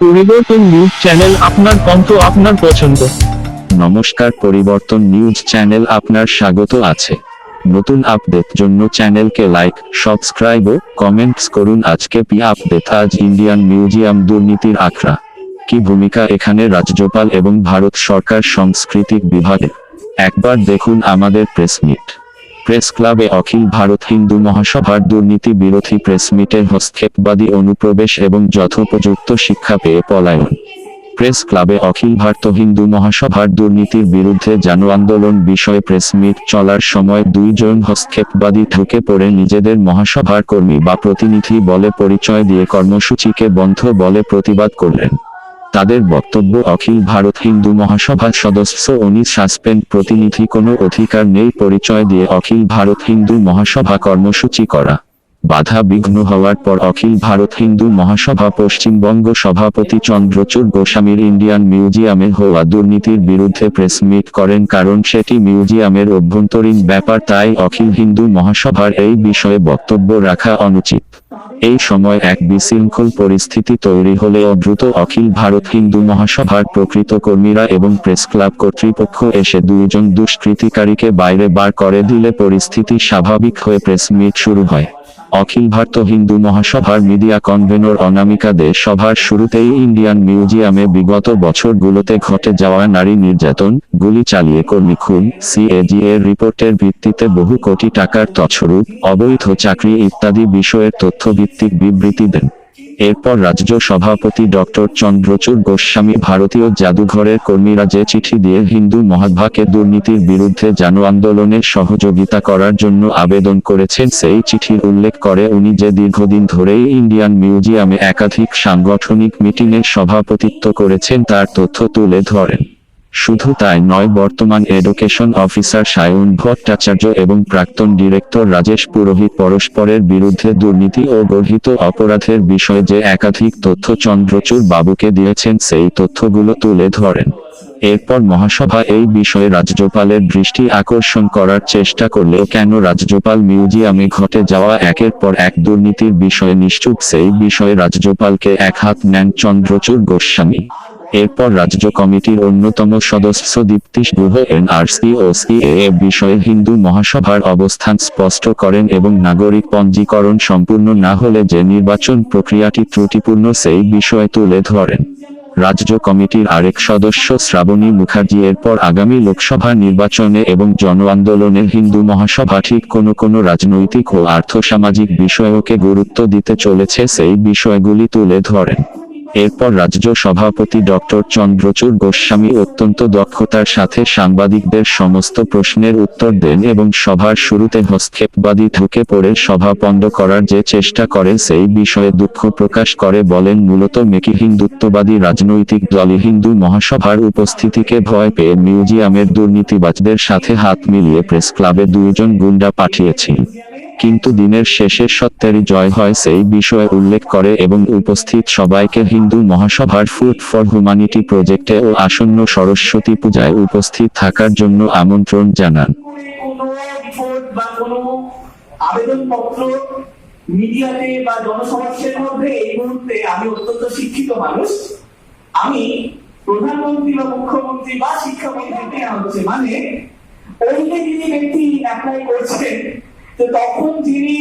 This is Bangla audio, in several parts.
পরিবর্তন নিউজ চ্যানেল আপনার কণ্ঠ আপনার পছন্দ। নমস্কার, পরিবর্তন নিউজ চ্যানেল আপনার স্বাগত আছে। নতুন আপডেট জন্য চ্যানেলকে লাইক, সাবস্ক্রাইব ও কমেন্টস করুন। আজকে পি আপডেট, আজ ইন্ডিয়ান মিউজিয়াম দুর্নীতির আখড়া। কি ভূমিকা এখানে রাজ্যপাল এবং ভারত সরকার সাংস্কৃতিক বিভাগের একবার দেখুন আমাদের প্রেস মিট। প্রেস ক্লাবে অখিল ভারত হিন্দু মহাসভার দুর্নীতি বিরোধী প্রেস মিটের হস্তক্ষেপবাদী অনুপ্রবেশ এবং যথোপযুক্ত শিক্ষা পেয়ে পলায়ন। প্রেস ক্লাবে অখিল ভারত হিন্দু মহাসভার দুর্নীতির বিরুদ্ধে জন আন্দোলন বিষয়ে প্রেস মিট চলার সময় দুইজন হস্তক্ষেপবাদী ঢুকে পড়ে নিজেদের মহাসভার কর্মী বা প্রতিনিধি বলে পরিচয় দিয়ে কর্মসূচিকে বন্ধ বলে প্রতিবাদ করলেন। তাদের বক্তব্য, অখিল ভারত হিন্দু মহাসভার সদস্য উনি সাসপেন্ড প্রতিনিধি, কোনো অধিকার নেই পরিচয় দিয়ে অখিল ভারত হিন্দু মহাসভা কর্মসূচি করা। বাধা বিঘ্ন হওয়ার পর অখিল ভারত হিন্দু মহাসভা, পশ্চিমবঙ্গ সভাপতি চন্দ্রচূড় গোস্বামীর ইন্ডিয়ান মিউজিয়ামে হওয়া দুর্নীতির বিরুদ্ধে প্রেস মিট করেন কারণ সেটি মিউজিয়ামের অভ্যন্তরীণ ব্যাপার, তাই অখিল হিন্দু মহাসভার এই বিষয়ে বক্তব্য রাখা অনুচিত। এই সময় এক বিশৃঙ্খল পরিস্থিতি তৈরি হলেও দ্রুত অখিল ভারত হিন্দু মহাসভার প্রকৃত কর্মীরা এবং প্রেস ক্লাব কর্তৃপক্ষ এসে দুইজন দুষ্কৃতিকারীকে বাইরে বার করে দিলে পরিস্থিতি স্বাভাবিক হয়ে প্রেস মিট শুরু হয়। অখিল ভারত হিন্দু মহাসভার মিডিয়া কনভেনর অনামিকা দে সভার শুরুতেই ইন্ডিয়ান মিউজিয়ামে বিগত বছরগুলোতে ঘটে যাওয়া নারী নির্যাতন, গুলি চালিয়ে কর্মী খুন সিএজি এর রিপোর্টের ভিত্তিতে বহু কোটি টাকার তছরূপ, অবৈধ চাকরি ইত্যাদি বিষয়ের তথ্যভিত্তিক বিবৃতি দেন। এরপর রাজ্য সভাপতি ডক্টর চন্দ্রচূড় গোস্বামী ভারতীয় জাদুঘরের কর্মীরা যে চিঠি দিয়ে হিন্দু মহাভাকে দুর্নীতির বিরুদ্ধে জন আন্দোলনের সহযোগিতা করার জন্য আবেদন করেছেন, সেই চিঠির উল্লেখ করে উনি যে দীর্ঘদিন ধরেই ইন্ডিয়ান মিউজিয়ামে একাধিক সাংগঠনিক মিটিংয়ের সভাপতিত্ব করেছেন, তার তথ্য তুলে ধরেন। শুধু তাই নয়, বর্তমান এডুকেশন অফিসার সায়ন ভট্টাচার্য এবং প্রাক্তন ডিরেক্টর রাজেশ পুরোহিত পরস্পরের বিরুদ্ধে দুর্নীতি ও গর্হিত অপরাধের বিষয়ে যে একাধিক তথ্য চন্দ্রচূড় বাবুকে দিয়েছেন, সেই তথ্যগুলো তুলে ধরেন। এরপর মহাসভা এই বিষয়ে রাজ্যপালের দৃষ্টি আকর্ষণ করার চেষ্টা করলেও কেন রাজ্যপাল মিউজিয়ামে ঘটে যাওয়া একের পর এক দুর্নীতির বিষয়ে নিশ্চুপ, সেই বিষয়ে রাজ্যপালকে এক হাত নেন চন্দ্রচূড় গোস্বামী। এরপর রাজ্য কমিটির অন্যতম সদস্য দীপ্তিশ গুহ, এনআরসি ও সিএএ বিষয়ে হিন্দু মহাসভার অবস্থান স্পষ্ট করেন এবং নাগরিক পঞ্জীকরণ সম্পূর্ণ না হলে যে নির্বাচন প্রক্রিয়াটি ত্রুটিপূর্ণ সেই বিষয়ে তুলে ধরেন। রাজ্য কমিটির আরেক সদস্য শ্রাবণী মুখার্জি এরপর আগামী লোকসভা নির্বাচনে এবং জন আন্দোলনের হিন্দু মহাসভা ঠিক কোনো কোনো রাজনৈতিক ও আর্থসামাজিক বিষয়কে গুরুত্ব দিতে চলেছে সেই বিষয়গুলি তুলে ধরেন। এরপর রাজ্য সভাপতি ডক্টর চন্দ্রচূড় গোস্বামী অত্যন্ত দক্ষতার সাথে সাংবাদিকদের সমস্ত প্রশ্নের উত্তর দেন এবং সভার শুরুতে হস্তক্ষেপবাদী ঢুকে পড়ে সভা পণ্ড করার যে চেষ্টা করে সেই বিষয়ে দুঃখ প্রকাশ করে বলেন, মূলত মেকি হিন্দুত্ববাদী রাজনৈতিক দলই হিন্দু মহাসভার উপস্থিতিকে ভয় পেয়ে মিউজিয়ামের দুর্নীতিবাজদের সাথে হাত মিলিয়ে প্রেস ক্লাবে দুইজন গুন্ডা পাঠিয়েছিল কিন্তু দিনের শেষে সত্যেরই জয় হয় সেই বিষয়ে উল্লেখ করে এবং উপস্থিত সবাইকে হিন্দু মহাসভার ফুড ফর হিউম্যানিটি প্রজেক্টে ও আসন্ন সরস্বতী পূজায় উপস্থিত থাকার জন্য আমন্ত্রণ জানান। মিডিয়াতে বা মধ্যে এই মুহূর্তে আমি অত্যন্ত শিক্ষিত মানুষ। আমি প্রধানমন্ত্রী বা মুখ্যমন্ত্রী বা শিক্ষামন্ত্রী মানে ওই যে যিনি ব্যক্তি অ্যাপ্লাই করছেন তো তখন যিনি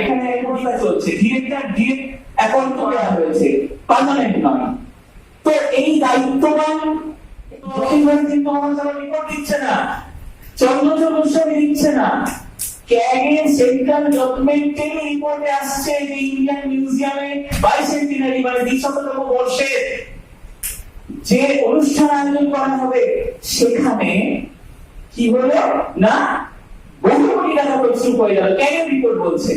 এখানে পরীক্ষা চলছে। ডিরেক্টর ডিরেক্ট অ্যাপয়েন্ট করা হয়েছে। পার্মানেন্ট নয়। তো এই দায়িত্ববান দক্ষিণ ভারত কিন্তু আমার যারা রিপোর্ট দিচ্ছে না। চন্দ্রচূড় গোস্বামী দিচ্ছে না। ক্যাগের সেন্ট্রাল গভর্নমেন্টের রিপোর্টে আসছে যে ইন্ডিয়ান মিউজিয়ামে বাইসেন্টিনারি মানে দ্বিশততম বর্ষের যে অনুষ্ঠান আয়োজন করা হবে, সেখানে কি হলো না বহু কোটি টাকা প্রচুর হয়ে গেল ক্যাগের রিপোর্ট বলছে?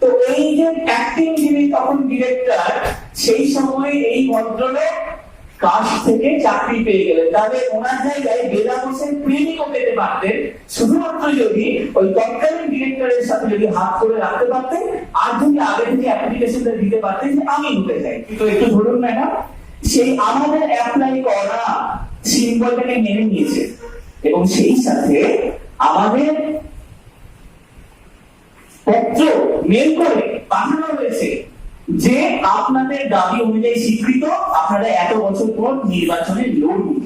তো এই যে অ্যাক্টিং যিনি তখন ডিরেক্টর সেই সময় এই ভদ্রলোক কাজ থেকে চাকরি পেয়ে গেলেন। তাহলে ওনার জায়গায় বেলা হোসেন প্রেমিকও পেতে পারতেন, শুধুমাত্র যদি ওই তৎকালীন ডিরেক্টরের সাথে যদি হাত করে রাখতে পারতেন, আর যদি আগে থেকে অ্যাপ্লিকেশনটা দিতে পারতেন যে আমি ঢুকে যাই। তো একটু ধরুন ম্যাডাম, সেই আমাদের অ্যাপ্লাই করা সিম্বলটাকে মেনে নিয়েছে। এবং সেই সাথে আমাদের পত্র মেল করে পাঠানো হয়েছে যে আপনাদের দাবি অনুযায়ী স্বীকৃত, আপনারা এত বছর পর নির্বাচনে লড়ুন।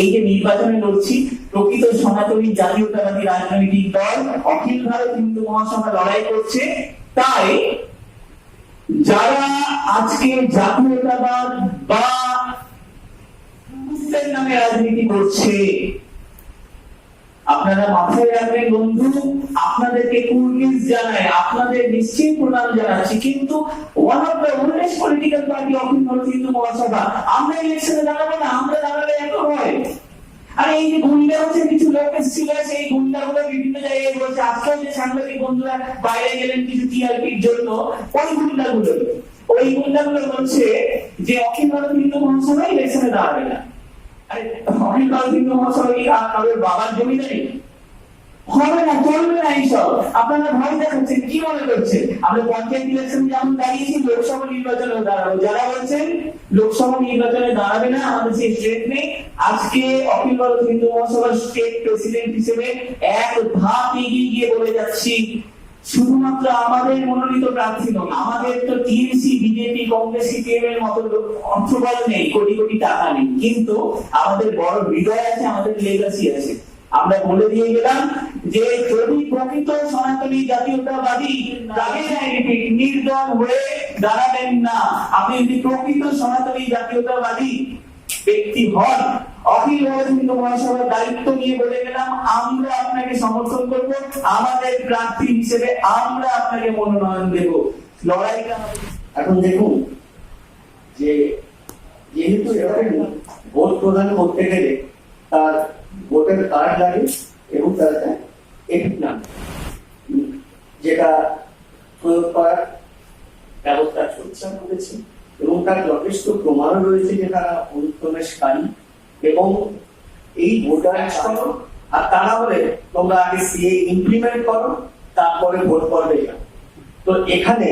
এই যে নির্বাচনে লড়ছি, প্রকৃত সনাতনী জাতীয়তাবাদী রাজনৈতিক দল, অখিল ভারত হিন্দু মহাসভা লড়াই করছে। তাই যারা আজকে জাতীয়তাবাদ বা নামে রাজনীতি করছে আপনারা মাথায় রাখবেন বন্ধু, আপনাদেরকে কুর্নিশ জানায়, আপনাদের নিশ্চয়ই প্রণাম জানাচ্ছি। কিন্তু one of the oldest political party Akhil Bharat Hindu Mahasabha আমরা ইলেকশনে দাঁড়াবো না, আমরা দাঁড়ালে এত হয় আর এই যে গুন্ডা হচ্ছে, কিছু লোক এসেছিল, সেই গুন্ডাগুলো বিভিন্ন জায়গায় বলছে আজকেও যে সাংবাদিক বন্ধুরা বাইরে গেলেন কিছু টিআরপির জন্য, ওই গুন্ডাগুলো ওই গুন্ডাগুলো বলছে যে অখিল ভারত হিন্দু মহাসভা ইলেকশনে দাঁড়াবে না। পঞ্চায়েত ইলেকশন দাঁড়িয়েছি, লোকসভা নির্বাচনে যারা বলছেন লোকসভা নির্বাচনে দাঁড়াবে না, আমাদের সেই নেই। আজকে হিন্দু মহাসভার স্টেট প্রেসিডেন্ট হিসেবে এক ধাপ এগিয়ে গিয়ে বলে যাচ্ছি শুধুমাত্র আমাদের মনোনীত প্রার্থী নয়, আমাদের তো টিএমসি, বিজেপি, কংগ্রেস, সিপিএম এর মতো অর্থবল নেই, কোটি কোটি টাকা নেই। কিন্তু আমাদের বড় হৃদয় আছে, আমাদের লেগাসি আছে। আমরা বলে দিয়ে গেলাম যে যদি প্রকৃত সনাতনী জাতীয়তাবাদী নির্দল হয়ে দাঁড়াবেন না, আপনি যদি প্রকৃত সনাতনী জাতীয়তাবাদী ব্যক্তি হন অখিল ভারত হিন্দু মহাসভার দায়িত্ব নিয়ে বলে গেলাম, আমরা আপনাকে সমর্থন করব, আমাদের প্রার্থী হিসেবে আমরা আপনাকে মনোনয়ন দেব। লড়াইটা এখন দেখুন, যে যেহেতু এবারে ভোট প্রদান করতে গেলে তার ভোটার কার্ড লাগে এবং তার এপিক নাম, যেটা প্রয়োগ করার ব্যবস্থা চলছে করেছে এবং তার যথেষ্ট প্রমাণও রয়েছে যে তারা অনুপ্রবেশকারী এবং এই ভোটার করো, আর তা না হলে তোমরা আগে সিএ ইমপ্লিমেন্ট করো, তারপরে ভোট করবে তো এখানে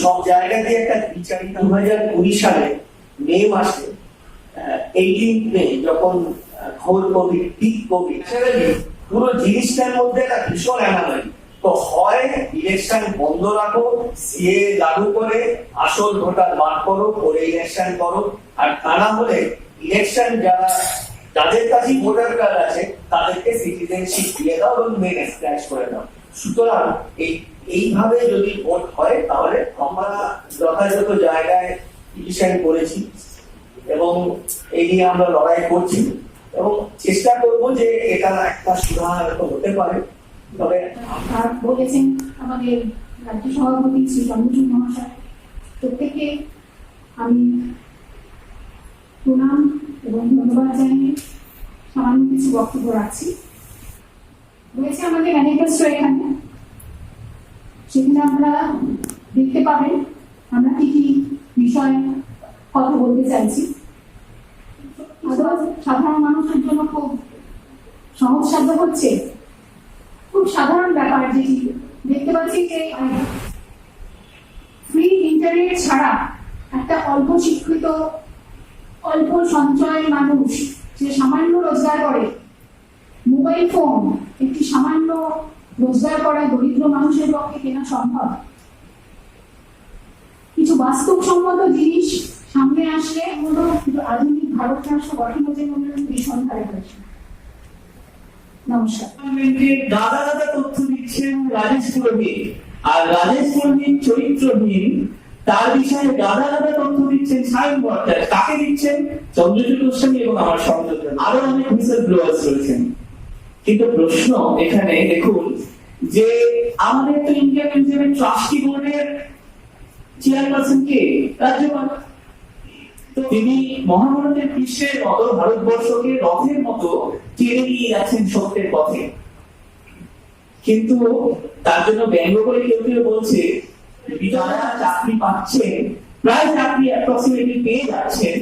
সব জায়গাতে একটা বিচারিত দু হাজার কুড়ি সালে মে মাসে এইটিন মে যখন ঘোর কোভিড পিক কোভিড পুরো জিনিসটার মধ্যে একটা ভীষণ অ্যানালয় তো হয় ইলেকশন বন্ধ রাখো সিএ লাগু করে, আসল ভোটার বার করো করে ইলেকশন করো, আর তা না হলে ইলেকশন যারা যাদের কাছে ভোটার কার্ড আছে, তাদেরকে সিটিজেনশিপ দিয়ে দাও এবং মেন স্ক্র্যাচ করে দাও। সুতরাং এই, এইভাবে যদি ভোট হয়, তাহলে আমরা যথাযথ জায়গায় পিটিশন করেছি এবং এই নিয়ে আমরা লড়াই করছি এবং চেষ্টা করব যে এটা একটা সুধার হতে পারে। তবে বলেছেন আমাদের রাজ্য সভাপতি শ্রী চন্দ্রচূড় মহাশয় প্রত্যেকে আমি প্রণাম এবং ধন্যবাদ জানিয়ে সামান্য কিছু বক্তব্য রাখছি। রয়েছে আমাদের ম্যানিফেস্টো এখানে। সেখানে আপনারা দেখতে পাবেন আমরা কি কি বিষয়ে কথা বলতে চাইছি। সাধারণ মানুষের জন্য খুব সহজসাধ্য হচ্ছে। খুব সাধারণ ব্যাপার যেটি। দেখতে পাচ্ছি যে ফ্রি ইন্টারনেট ছাড়া একটা অল্প শিক্ষিত অল্প সঞ্চয় মানুষ যে সামান্য রোজগার করে, মোবাইল ফোন, একটি সামান্য রোজগার করা দরিদ্র মানুষের পক্ষে কেনা সম্ভব? কিছু বাস্তবসম্মত জিনিস সামনে আসলে হলো আধুনিক ভারত রাষ্ট্র গঠন হতে মনে ভীষণ ভালো হয়েছে নমস্কার। দাদা দাদা তথ্য দিচ্ছেন রাজেশ পুরোহিত আর রাজেশ পুরোহিত চরিত্রহীন তার বিষয়ে দাদা দাদা তথ্য দিচ্ছেন সায়ন ভট্টাচার্য কাকে দিচ্ছেন চন্দ্রচূড় গোস্বামী এবং আমার সংযোগ আরও অনেক হুইসেল ব্লোয়ার্স রয়েছেন। কিন্তু প্রশ্ন এখানে দেখুন যে আমাদের তো ইন্ডিয়ান মিউজিয়ামের ট্রাস্টি বোর্ডের চেয়ারপারসন কে? রাজ্যপাল। তিনি মহাভারতের কৃষ্ণের মতো ভারতবর্ষকে রথের মতো টেনে নিয়ে যাচ্ছেন সত্যের পথে। কিন্তু তার জন্য ব্যঙ্গ করে কেউ কেউ বলছে যারা চাকরি পাচ্ছেন প্রায় চাকরি অ্যাপ্রক্সিমেটলি পেয়ে যাচ্ছেন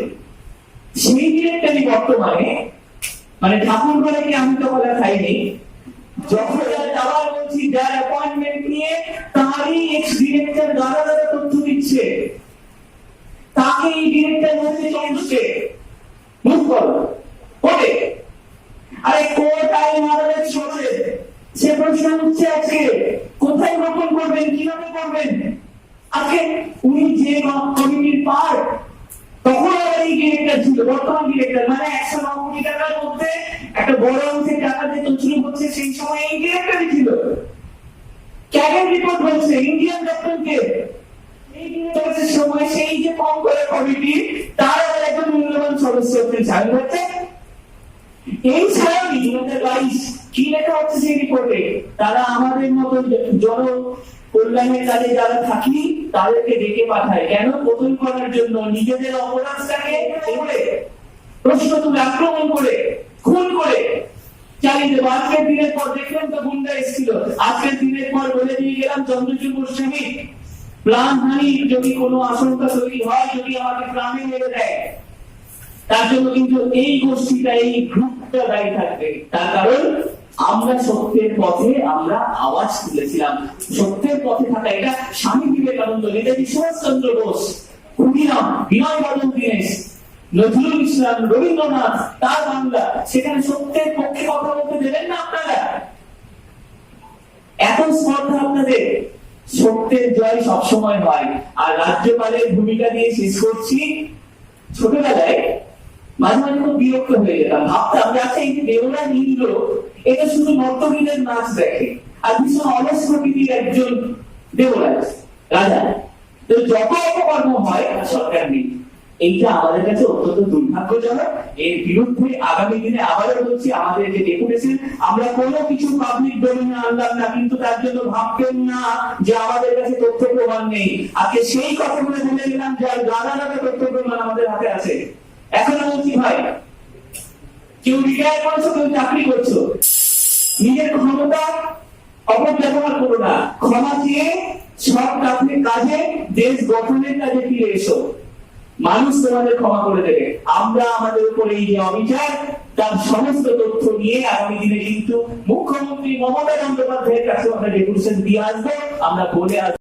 সেই ডিরেক্টরই বর্তমানে মানে ঠাকুর বলে কি আমি তো বলে খাইনি, যখন যারা বলছি, যার অ্যাপয়েন্টমেন্ট নিয়ে তারই এক্স ডিরেক্টর দাদা দাদা তথ্য দিচ্ছে। তাকে এই ডিরেক্টর বলতে চলছে। মুখ করো ওকে আরে কোর্ট আইন আদালত চলছে সে প্রশ্ন উঠছে আজকে। কোথায় রোপণ করবেন, কীভাবে করবেন? আজকে উনি যে কমিটির পার্ট তখন আবার এই ছিল, বর্তমান মানে একশো টাকার মধ্যে একটা বড় অংশের টাকা হচ্ছে, সেই সময় এই ছিল। রিপোর্ট বলছে ইন্ডিয়ান ডক্টরকে সময় সেই যে কম করে কমিটি, তার আবার একজন মূল্যবান সদস্য হচ্ছে এই ছাড়াও দু হাজার বাইশ কি লেখা হচ্ছে সেই রিপোর্টে তারা আমাদের মতো জন কল্যাণের কাজে যারা থাকি তাদেরকে ডেকে পাঠায়। কেন? কতল করার জন্য নিজেদের অপরাধটাকে করে প্রশ্ন তুলে আক্রমণ করে, খুন করে চালিয়ে দেবো আজকের দিনের পর দেখলেন তো গুন্ডা এসেছিল। আজকের দিনের পর বলে দিয়ে গেলাম, চন্দ্রচূড় গোস্বামী প্রাণহানি যদি কোনো আশঙ্কা তৈরি হয়, যদি আমাকে প্রাণে মেরে দেয়। তার জন্য কিন্তু এই গোষ্ঠীটা, এই গ্রুপটা দায়ী থাকবে। তার কারণ আমরা সত্যের পথে আমরা আওয়াজ তুলেছিলাম। সত্যের পথে থাকা এটা স্বামী বিবেকানন্দ নেতাজি সুভাষচন্দ্র বোস? ক্ষুদিরাম বিনয় বাদল দীনেশ, নজরুল ইসলাম, রবীন্দ্রনাথ, তার বাংলা। সেখানে সত্যের পক্ষে কথা বলতে দেবেন না আপনারা? এত স্পর্ধা আপনাদের। সত্যের জয় সবসময় হয়। আর রাজ্যপালের ভূমিকা দিয়ে শেষ করছি। ছোটবেলায় মাঝে মাঝে খুব বিরক্ত হয়ে যেতাম। ভাবতাম যে আচ্ছা এই দেওরা নীল এটা শুধু নর্তকীদের নাচ দেখে আর ভীষণ অলস প্রকৃতির একজন দেবরাজ, রাজা। তো যত অপকর্ম হয় সরকার নেই। এইটা আমাদের কাছে অত্যন্ত দুর্ভাগ্যজনক। এর বিরুদ্ধে আগামী দিনে আবারও বলছি, আমাদের যে ডেপুটেশন, আমরা কোনো কিছু পাবলিক ডোমেনে আনলাম না, কিন্তু তার জন্য ভাববেন না যে আমাদের কাছে তথ্য প্রমাণ নেই। আজকে সেই কথাগুলো বলে গেলাম, যার গাদা গাদা তথ্য প্রমাণ আমাদের হাতে আছে। এখনও বলছি, ভাই কেউ রিটায়ার করেছ, কেউ চাকরি করছ। নিজের ক্ষমতা অপব্যবহার করো না। ক্ষমা সব কাজে কাজে, দেশ গঠনের কাজে ফিরে এসো। মানুষ তোমাদের ক্ষমা করে দেবে। আমরা আমাদের উপর এই যে অবিচার, তার সমস্ত তথ্য নিয়ে আগামী দিনে কিন্তু মুখ্যমন্ত্রী মমতা বন্দ্যোপাধ্যায়ের কাছে আমরা ডেপুটেশন দিয়ে আসব। আমরা বলে আসব।